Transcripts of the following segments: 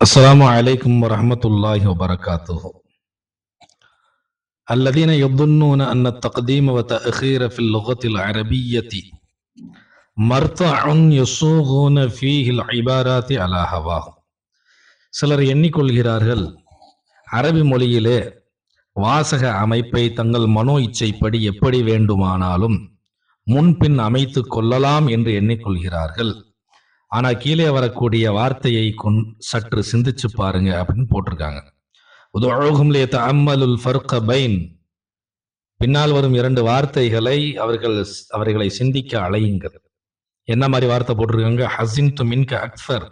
السلام عليكم ورحمة الله وبركاته الذين يظنون أن التقديم وتأخير في اللغة العربية مرتع يصوغون فيه العبارات على هواه சிலர் எண்ணிக்கொள்கிறார்கள் அரபி மொழியிலே வாசக அமைப்பை தங்கள் மனோ இச்சைப்படி எப்படி வேண்டுமானாலும் முன்பின் அமைத்து கொள்ளலாம் என்று எண்ணிக்கொள்கிறார்கள் ஆனா கீழே வரக்கூடிய வார்த்தையை கொன் சற்று சிந்திச்சு பாருங்க அப்படின்னு போட்டிருக்காங்க. உதோகும் அம்மலுல் ஃபர்க பைன். பின்னால் வரும் இரண்டு வார்த்தைகளை அவர்கள் அவர்களை சிந்திக்க அலையுங்கள். என்ன மாதிரி வார்த்தை போட்டிருக்காங்க? ஹசின் து மின்க அக்சர்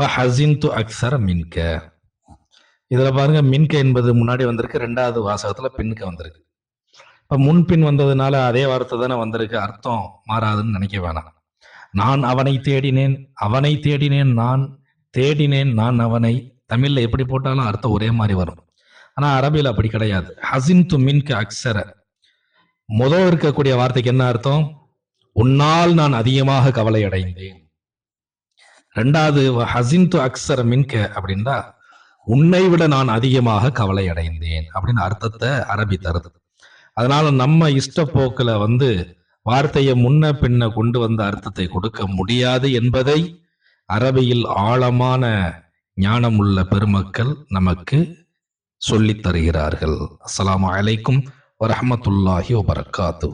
ஹசின் து அக்சர் மின்க. இதில் பாருங்க மின்க என்பது முன்னாடி வந்திருக்கு ரெண்டாவது வாசகத்தில் பின்க வந்திருக்கு. இப்போ முன்பின் வந்ததுனால அதே வார்த்தை தானே வந்திருக்கு அர்த்தம் மாறாதுன்னு நினைக்க வேணாம். நான் அவனை தேடினேன் அவனை தேடினேன் நான் தேடினேன் நான் அவனை. தமிழ்ல எப்படி போட்டாலும் அர்த்தம் ஒரே மாதிரி வரும். ஆனா அரபியில் அப்படி கிடையாது. ஹசின் து மின்கு அக்ஸர முதல் இருக்கக்கூடிய வார்த்தைக்கு என்ன அர்த்தம்? உன்னால் நான் அதிகமாக கவலை அடைந்தேன் ரெண்டாவது ஹசின் து அக்ஸர மின்க அப்படின்னா உன்னை விட நான் அதிகமாக கவலை அடைந்தேன் அப்படின்னு அர்த்தத்தை அரபி தருது. அதனால நம்ம இஷ்டப்போக்கில் வந்து வார்த்தையை முன்ன பின்ன கொண்டு வந்த அர்த்தத்தை கொடுக்க முடியாது என்பதை அரபியில் ஆழமான ஞானமுள்ள பெருமக்கள் நமக்கு சொல்லித் தருகிறார்கள். அஸ்லாம் அலைக்கும் வரமத்துல்லாஹி வபர்காத்து